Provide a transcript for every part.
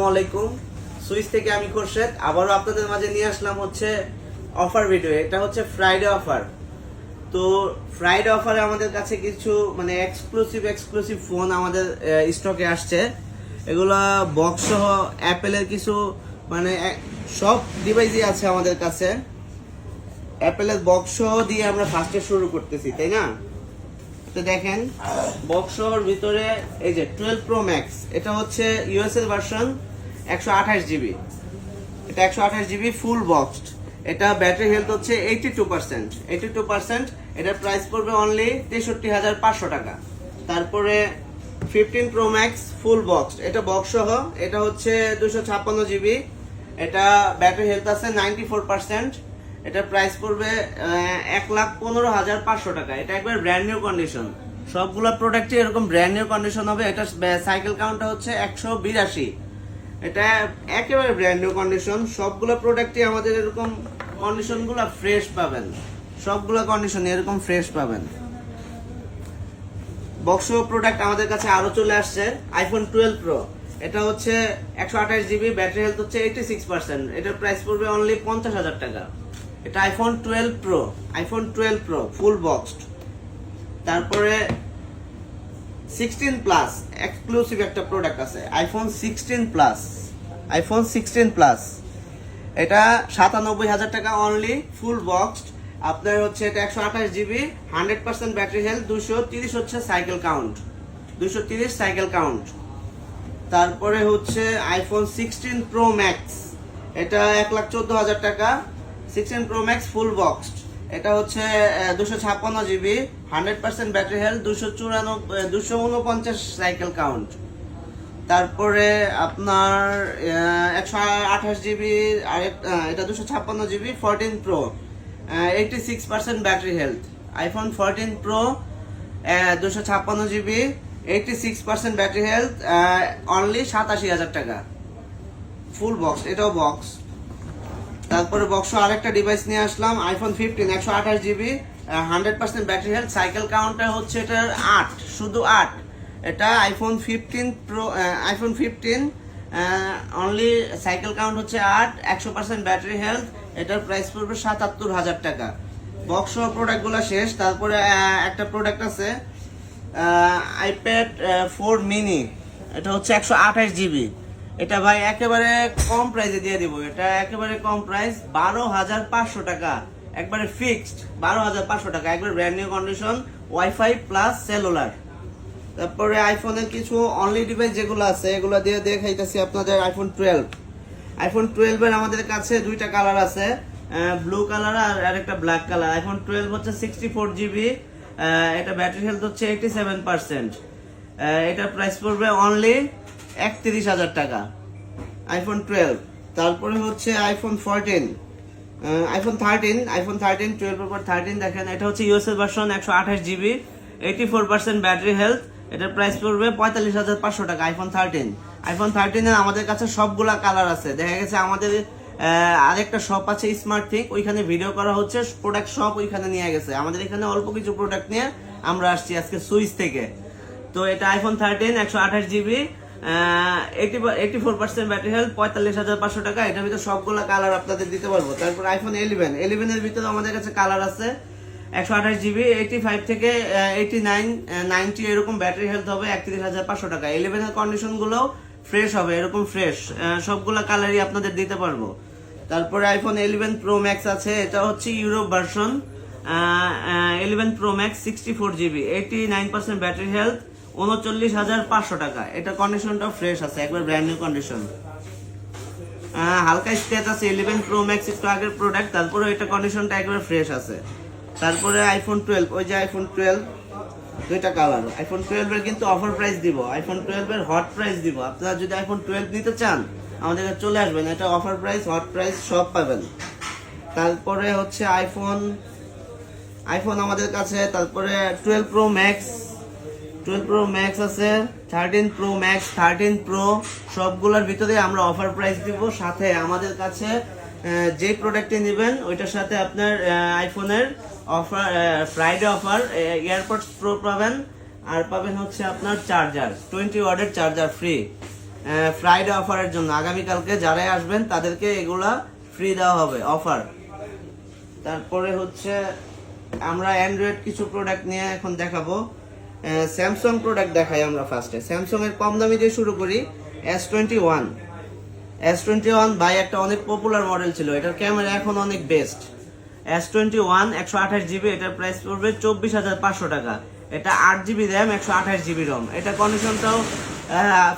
আসসালামু আলাইকুম। সুইস থেকে আমি খোরশেদ। আবারও আপনাদের মাঝে নিয়ে আসলাম হচ্ছে অফার ভিডিও। এটা হচ্ছে ফ্রাইডে অফার তো ফ্রাইডে অফারে আমাদের কাছে কিছু মানে এক্সক্লুসিভ এক্সক্লুসিভ ফোন আমাদের স্টকে আসছে। এগুলা বক্স সহ অ্যাপেলের কিছু মানে সব ডিভাইসই আছে আমাদের কাছে। অ্যাপেলের বক্স দিয়ে আমরা ফার্স্টে শুরু করতেছি, তাই না? তো দেখেন বক্সর ভিতরে এই যে টুয়েলভ প্রো ম্যাক্স এটা হচ্ছে ইউএস এর ভার্সন একশো আঠাশ জিবি। এটা একশো আঠাশ জিবি ফুল বক্সড এটা ব্যাটারি হেলথ হচ্ছে eighty two percent eighty two percent এটার প্রাইস পড়বে অনলি তেষট্টি হাজার পাঁচশো টাকা। তারপরে fifteen pro max full box এটা বক্স সহ, এটা হচ্ছে দুশো ছাপ্পান্ন জিবি। এটা ব্যাটারি হেলথ আছে নাইনটি ফোর পার্সেন্ট এটার প্রাইস পড়বে এক লাখ পনেরো হাজার পাঁচশো টাকা। এটা একবার ব্র্যান্ড নিউ কন্ডিশন সবগুলো প্রোডাক্টই এরকম ব্র্যান্ড নিউ কন্ডিশন হবে। এটা সাইকেল কাউন্টটা হচ্ছে একশো বিরাশি। এটা একেবারে ব্র্যান্ড নিউ কন্ডিশন সবগুলো প্রোডাক্টই আমাদের এরকম কন্ডিশনগুলো ফ্রেশ পাবেন। সবগুলো কন্ডিশন এরকম ফ্রেশ পাবেন। বক্স প্রোডাক্ট আমাদের কাছে আরও চলে আসছে আইফোন টুয়েলভ প্রো এটা হচ্ছে একশো আঠাশ জিবি ব্যাটারি হেলথ হচ্ছে এইটি সিক্স পার্সেন্ট এটার প্রাইস পড়বে অনলি পঞ্চাশ হাজার টাকা। এটা iPhone twelve pro iPhone twelve pro full boxed তারপরে সিক্সটিন প্লাস এক্সক্লুসিভ একটা প্রোডাক্ট আছে iPhone sixteen plus iPhone sixteen plus এটা সাতানব্বই হাজার টাকা অনলি ফুল বক্সড আপনার হচ্ছে এটা একশো আঠাশ GB hundred percent battery health দুশো তিরিশ হচ্ছে সাইকেল কাউন্ট দুশো তিরিশ সাইকেল কাউন্ট তারপরে হচ্ছে আইফোন সিক্সটিন প্রো ম্যাক্স এটা এক লাখ চোদ্দ হাজার টাকা। Sixteen pro max full boxed এটা হচ্ছে দুশো ছাপ্পান্ন GB hundred percent battery health, দুশো চুরানব্বই দুশো উনপঞ্চাশ সাইকেল কাউন্ট তারপরে আপনার একশো আঠাশ জিবি এটা দুশো ছাপ্পান্ন GB fourteen pro eighty six percent battery health. IPhone fourteen pro দুশো ছাপ্পান্ন GB eighty six percent battery health only সাতাশি হাজার টাকা। ফুল বক্স, এটাও বক্স। তারপরে বক্স আরেকটা ডিভাইস নিয়ে আসলাম আইফোন ফিফটিন একশো আঠাশ GB hundred percent battery health cycle কাউন্টটা হচ্ছে এটার আট, শুধু আট। এটা iPhone fifteen pro iPhone fifteen only cycle count হচ্ছে আট, একশো পার্সেন্ট ব্যাটারি হেলথ এটার প্রাইস পড়বে সাতাত্তর হাজার টাকা। বক্স প্রোডাক্টগুলো শেষ, তারপরে একটা প্রোডাক্ট আছে আইপ্যাড ফোর মিনি এটা হচ্ছে একশো আঠাশ জিবি এটা ভাই একেবারে কম প্রাইসে দিয়ে দিব, এটা একেবারে কম প্রাইস বারো হাজার পাঁচশো টাকা। একবারে ফিক্সড বারো হাজার পাঁচশো টাকা, একবারে brand new condition wifi plus cellular তারপরে আইফোনের কিছু অনলি ডিভাইস যেগুলো আছে, এগুলো দিয়ে দেখাইতেছি আপনাদের আইফোন টুয়েলভ আইফোন টুয়েলভের আমাদের কাছে দুইটা কালার আছে ব্লু কালার আর আরেকটা ব্ল্যাক কালার আইফোন টুয়েলভ হচ্ছে সিক্সটি ফোর জিবি এটা ব্যাটারি হেলথ হচ্ছে এইটি সেভেন পার্সেন্ট এটার প্রাইস পড়বে অনলি একত্রিশ হাজার টাকা আইফোন টুয়েলভ তারপরে হচ্ছে iPhone fourteen iPhone thirteen iPhone thirteen twelve পর থার্টিন দেখেন, এটা হচ্ছে ইউএসএ ভার্সন একশো আঠাশ GB eighty four percent battery health এটার প্রাইস পড়বে পঁয়তাল্লিশ হাজার পাঁচশো টাকা আইফোন থার্টিন আইফোন থার্টিনের আমাদের কাছে সবগুলা কালার আছে। দেখা গেছে আমাদের আরেকটা শপ আছে স্মার্ট থিক ওইখানে ভিডিও করা হচ্ছে প্রোডাক্ট শপ ওইখানে নিয়ে গেছে। আমাদের এখানে অল্প কিছু প্রোডাক্ট নিয়ে আমরা আসছি আজকে সুইচ থেকে। তো এটা আইফোন থার্টিন একশো আঠাশ GB eighty four percent battery health পঁয়তাল্লিশ হাজার পাঁচশো টাকা। এটার ভিতরে সবগুলো কালার আপনাদের দিতে পারব। তারপর আইফোন ইলেভেন ইলেভেনের ভিতরে আমাদের কাছে কালার আছে একশো আঠাশ জিবি এইটি ফাইভ থেকে এইটি নাইন নাইনটি এরকম ব্যাটারি হেলথ হবে, একত্রিশ হাজার পাঁচশো টাকা। ইলেভেনের কন্ডিশনগুলো ফ্রেশ হবে, এরকম ফ্রেশ সবগুলো কালারই আপনাদের দিতে পারব। তারপরে আইফোন ইলেভেন প্রো ম্যাক্স আছে। এটা হচ্ছে Europe version eleven pro max sixty four GB eighty nine percent battery health উনচল্লিশ হাজার পাঁচশো টাকা। এটা কন্ডিশনটাও ফ্রেশ আছে, একবার ব্র্যান্ড নিউ কন্ডিশন হালকা স্ক্র্যাচ আছে ইলেভেন প্রো ম্যাক্স একটু আগের প্রোডাক্ট তারপরে এটা কন্ডিশনটা একবার ফ্রেশ আছে। তারপরে আইফোন টুয়েলভ ওই যে আইফোন টুয়েলভ দুইটা কালার আইফোন টুয়েলভ এর কিন্তু অফার প্রাইস দিব আইফোন টুয়েলভ এর হট প্রাইস দিব। আপনারা যদি আইফোন টুয়েলভ নিতে চান, আমাদের কাছে চলে আসবেন, এটা অফার প্রাইস হট প্রাইস সব পাবেন। তারপরে হচ্ছে আইফোন আইফোন আমাদের কাছে, তারপরে twelve pro max twelve pro max আছে thirteen pro max thirteen pro সবগুলোর ভিতরে আমরা অফার প্রাইস দিব। সাথে আমাদের কাছে যে প্রোডাক্টটি নেবেন, ওইটার সাথে আপনার আইফোনের offer Friday offer AirPods pro পাবেন। আর পাবেন হচ্ছে আপনার চার্জার টোয়েন্টি ওয়ার্ডের চার্জার ফ্রি ফ্রাইডে অফারের জন্য। আগামীকালকে যারাই আসবেন, তাদেরকে এগুলা ফ্রি দেওয়া হবে অফার তারপরে হচ্ছে আমরা অ্যান্ড্রয়েড কিছু প্রোডাক্ট নিয়ে এখন দেখাবো। স্যামসাং প্রোডাক্ট দেখাই আমরা ফার্স্টে স্যামসাং এর কম দামি দিয়ে শুরু করি S twenty one S twenty one by একটা অনেক পপুলার মডেল ছিল, এটার ক্যামেরা এখন অনেক বেস্ট এস টোয়েন্টি ওয়ান একশো আঠাশ জিবি এটার প্রাইস পড়বে চব্বিশ হাজার পাঁচশো টাকা। এটা আট জিবি র্যাম একশো আঠাশ জিবি রম এটা কন্ডিশনটাও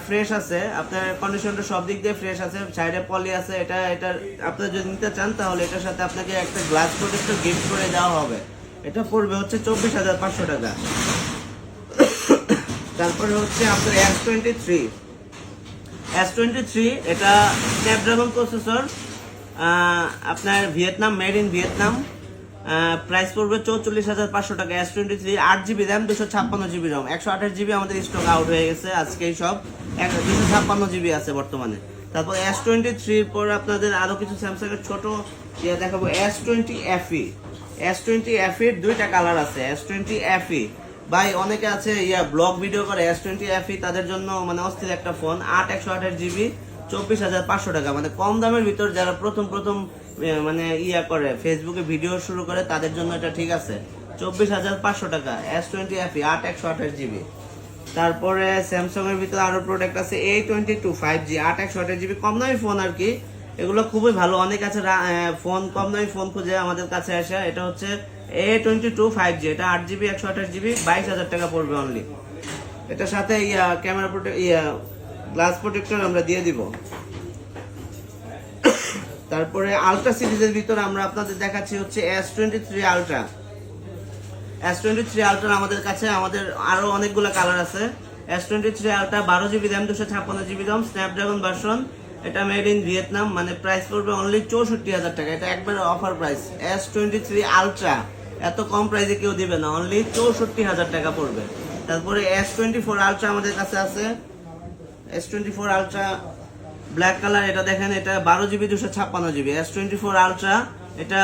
ফ্রেশ আছে। আপনার কন্ডিশনটা সব দিক দিয়ে ফ্রেশ আছে সাইডে পলি আছে। এটা এটা আপনার যদি নিতে চান, তাহলে এটার সাথে আপনাকে একটা গ্লাস প্রোটেক্টর গিফট করে দেওয়া হবে। এটা পড়বে হচ্ছে চব্বিশ হাজার পাঁচশো টাকা। তারপরে হচ্ছে আপনার S twenty three S twenty three এটা স্ন্যাপড্রাগন প্রসেসর আপনার Vietnam, made in Vietnam. Price পড়বে চৌচল্লিশ হাজার পাঁচশো টাকা এস টোয়েন্টি থ্রি আট জিবি র্যাম, দুশো ছাপ্পান্ন জিবি রম। একশো আঠাশ জিবি আমাদের স্টক আউট হয়ে গেছে আজকে এই সব। এক দুশো ছাপ্পান্ন জিবি আছে বর্তমানে। তারপর এস টোয়েন্টি থ্রির পর আপনাদের আরও কিছু স্যামসাং এর ছোট ইয়ে দেখাবো। S twenty FE S twenty এফির দুইটা কালার আছে। এস টোয়েন্টি এফই ভাই, অনেকে আছে, ইয়া, ব্লগ ভিডিও করে এস টোয়েন্টি এফই তাদের জন্য মানে অস্থির একটা ফোন আট একশো আঠাশ জিবি চব্বিশ হাজার পাঁচশো টাকা। মানে কম দামের ভিতর যারা প্রথম প্রথম মানে ইয়া করে ফেসবুকে ভিডিও শুরু করে, তাদের জন্য এটা ঠিক আছে। চব্বিশ হাজার পাঁচশো টাকা এস টোয়েন্টি এফই আট একশো আঠাশ জিবি তারপরে স্যামসাং এর ভিতরে আরও প্রোডাক্ট আছে A twenty two five G আট একশো আঠাশ জিবি কম দামি ফোন আর কি, এগুলো খুবই ভালো। অনেক আছে ফোন কম দামি ফোন খুঁজে আমাদের কাছে আসে। এটা হচ্ছে A twenty two five G এটা আট জিবি, একশো আঠাশ জিবি, বাইশ হাজার টাকা পড়বে অনলি এটার সাথে ক্যামেরা প্রোটেক্ট গ্লাস প্রোটেক্টর আমরা দিয়ে দিব। তারপরে আলট্রা সিরিজের ভিতরে আমরা আপনাদের দেখাচ্ছি হচ্ছে S twenty three ultra S twenty three ultra আমাদের কাছে, আমাদের আরও অনেকগুলো কালার আছে। এস টোয়েন্টি থ্রি আলট্রা বারো জিবি র্যাম দুশো ছাপ্পান্ন জিবি রম স্ন্যাপড্রাগন ভার্সন এটা মেড ইন ভিয়েতনাম মানে প্রাইস পড়বে অনলি চৌষট্টি হাজার টাকা। এটা একবারে offer price S twenty three ultra এত কম প্রাইসে কেউ দিবে না অনলি চৌষট্টি হাজার টাকা পড়বে। তারপরে এস টোয়েন্টি ফোর আলট্রা আমাদের কাছে আছে। S twenty four ultra black colour এটা দেখেন, এটা বারো জিবি দুশো ছাপ্পান্ন GB S twenty four ultra এটা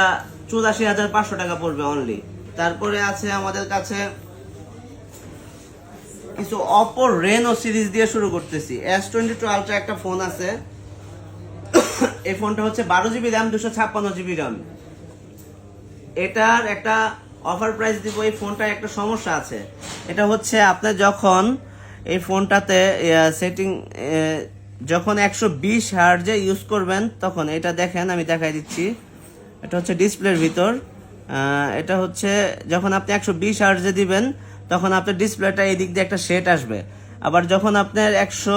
চুরাশি হাজার পাঁচশো টাকা পড়বে অনলি তারপরে আছে আমাদের কাছে কিছু অপো রেনো সিরিজ দিয়ে শুরু করতেছি। এস টোয়েন্টি টু আলট্রা একটা ফোন আছে। এই ফোনটা হচ্ছে বারো জিবি র্যাম দুশো ছাপ্পান্ন জিবি র্যাম এটার একটা অফার প্রাইস দিব, এই ফোনটার একটা সমস্যা আছে। এটা হচ্ছে আপনার যখন এই ফোনটাতে সেটিং যখন একশো বিশ হার্জে ইউজ করবেন, তখন এটা দেখেন, আমি দেখাই দিচ্ছি। এটা হচ্ছে ডিসপ্লের ভিতর। এটা হচ্ছে যখন আপনি একশো বিশ হার্জে দিবেন, তখন আপনার ডিসপ্লেটা এই দিক দিয়ে একটা শেড আসবে। আবার যখন আপনার একশো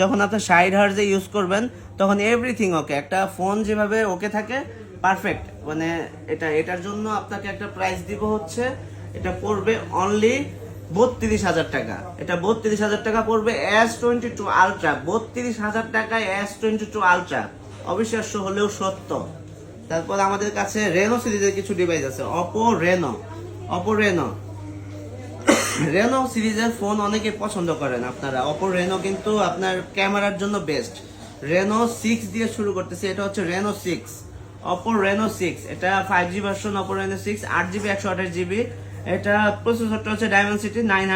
যখন আপনার ষাট হার্জে ইউজ করবেন, তখন এভরিথিং ওকে একটা ফোন যেভাবে ওকে থাকে পারফেক্ট মানে এটা, এটার জন্য আপনাকে একটা প্রাইস দিব হচ্ছে, এটা পড়বে অনলি বত্রিশ হাজার টাকা। এটা বত্রিশ হাজার টাকা পড়বে এস টোয়েন্টি টু আলট্রা বত্রিশ হাজার টাকায় এস টোয়েন্টি টু আলট্রা অবিশ্বাস্য হলেও সত্য। তারপর আমাদের কাছে রেনো সিরিজের কিছু ডিভাইস আছে। Oppo Reno Oppo Reno Reno সিরিজের ফোন অনেকে পছন্দ করেন আপনারা। অপো রেনো কিন্তু আপনার ক্যামেরার জন্য বেস্ট রেনো সিক্স দিয়ে শুরু করতেছি। এটা হচ্ছে Reno six Oppo Reno six এটা five G version Oppo Reno six আট জিবি একশো আঠাশ জিবি এটা প্রসেসরটা হচ্ছে ডায়মন্ড সিটি নাইন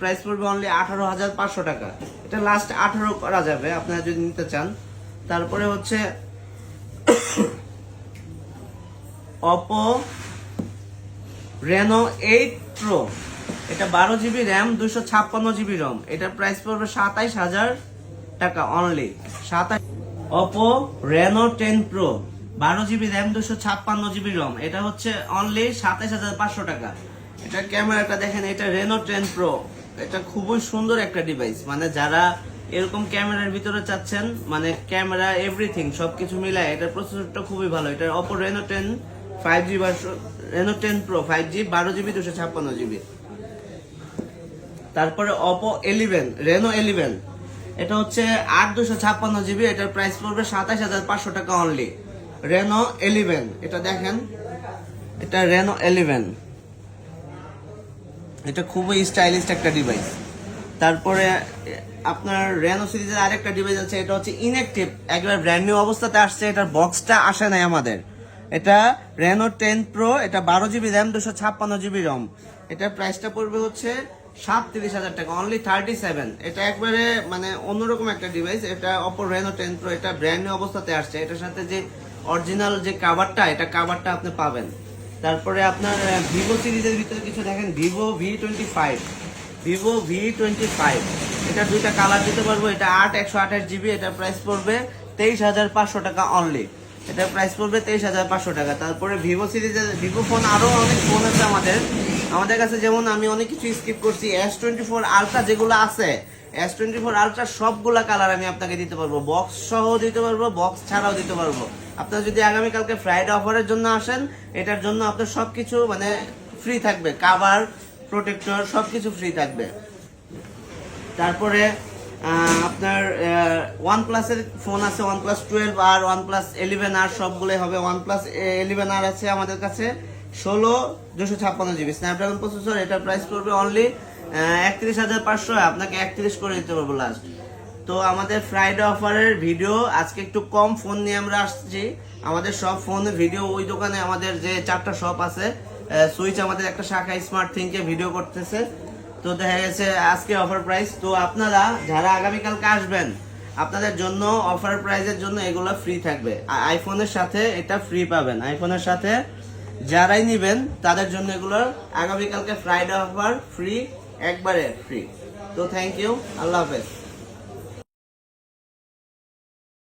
প্রাইস পড়বে অনলি আঠারো হাজার পাঁচশো টাকা। এটা লাস্ট আঠারো করা যাবে, আপনারা যদি নিতে চান। তারপরে হচ্ছে অপো রেনো এইট প্রো এটা বারো জিবি র্যাম দুশো ছাপ্পান্ন জিবি রম প্রাইস পড়বে সাতাইশ হাজার টাকা অনলি সাতাইশ অপো রেনো টেন প্রো বারো জিবি র্যাম, দুশো ছাপ্পান্ন জিবি রম। এটা হচ্ছে অনলি সাতাইশ হাজার পাঁচশো টাকা। এটা ক্যামেরাটা দেখেন, এটা রেনো টেন প্রো এটা খুবই সুন্দর একটা ডিভাইস মানে যারা এরকম ক্যামেরার ভিতরে চাচ্ছেন মানে ক্যামেরা এভরিথিং সবকিছু মিলায় এটার প্রসেসরটা খুবই ভালো। এটা Oppo Reno ten five G Reno ten pro five G বারো জিবি, দুশো ছাপ্পান্ন জিবি। তারপরে অপো এলিভেন রেনো এলিভেন এটা হচ্ছে আট, দুশো ছাপ্পান্ন জিবি। এটার প্রাইস পড়বে সাতাশ হাজার পাঁচশো টাকা অনলি রেনো এলিভেন এটা দেখেন, এটা রেনো এলিভেন এটা খুবই স্টাইলিশ একটা ডিভাইস তারপরে, আপনার রেনো সিরিজের আরেকটা ডিভাইস আছে, এটা হচ্ছে ইনঅ্যাক্টিভ একবার ব্র্যান্ড নিউ অবস্থাতে আসছে, এটার বক্সটা আসে নাই আমাদের। এটা রেনো টেন প্রো এটা বারো জিবি র্যাম দুশো ছাপ্পান্ন জিবি রম এটার প্রাইসটা পড়বে হচ্ছে সাতত্রিশ হাজার টাকা অনলি থার্টি সেভেন এটা একবারে মানে অন্যরকম একটা ডিভাইস এটা অপর রেনো টেন প্রো এটা ব্র্যান্ড নিউ অবস্থাতে আসছে। এটার সাথে যে অরিজিনাল যে কাভারটা এটা কাভারটা আপনি পাবেন। তারপরে আপনার ভিভো সিরিজের ভিতরে কিছু দেখেন Vivo V twenty five Vivo V twenty five এটা দুইটা কালার দিতে পারব, এটা আট, একশো আঠাশ জিবি এটা প্রাইস পড়বে তেইশ হাজার পাঁচশো টাকা অনলি এটার প্রাইস পড়বে তেইশ হাজার পাঁচশো টাকা। তারপরে ভিভো সিরিজের ভিভো ফোন আরও অনেক ফোন আছে আমাদের। আমাদের কাছে যেমন আমি অনেক কিছু স্কিপ করছি এস টোয়েন্টি ফোর আলট্রা যেগুলো আছে এস টোয়েন্টি ফোর আলট্রা সবগুলা কালার আমি আপনাকে দিতে পারব। বক্স সহ দিতে পারব বক্স ছাড়াও দিতে পারব। আপনার যদি আগামীকালকে ফ্রাইডে অফারের জন্য আসেন, এটার জন্য আপনার সবকিছু মানে ফ্রি থাকবে। কাভার প্রোটেক্টর সবকিছু ফ্রি থাকবে। তারপরে আপনার ওয়ান প্লাসের ফোন আছে ওয়ান প্লাস টুয়েলভ আর ওয়ান প্লাস ইলেভেন আর, সবগুলোই হবে। ওয়ান প্লাস ইলেভেন আর আছে আমাদের কাছে, ষোলো, দুশো ছাপ্পান্ন জিবি স্ন্যাপড্রাগন প্রসেসর এটার প্রাইস পড়বে অনলি একত্রিশ হাজার পাঁচশো, আপনাকে একত্রিশ করে দিতে পারব লাস্ট তো আমাদের ফ্রাইডে অফারের ভিডিও আজকে একটু কম ফোন নিয়ে আমরা আসছি। আমাদের সব ফোন ভিডিও ওই দোকানে আমাদের যে চারটা শপ আছে সুইচ আমাদের একটা শাখা স্মার্ট থিংকে ভিডিও করতেছে। তো দেখা গেছে আজকে অফার প্রাইস তো আপনারা যারা আগামীকালকে আসবেন, আপনাদের জন্য অফার প্রাইজের জন্য এগুলো ফ্রি থাকবে। আইফোনের সাথে এটা ফ্রি পাবেন। আইফোনের সাথে যারাই নিবেন, তাদের জন্য এগুলো আগামীকালকে ফ্রাইডে অফার ফ্রি একবারে ফ্রি তো থ্যাংক ইউ আল্লাহ হাফেজ।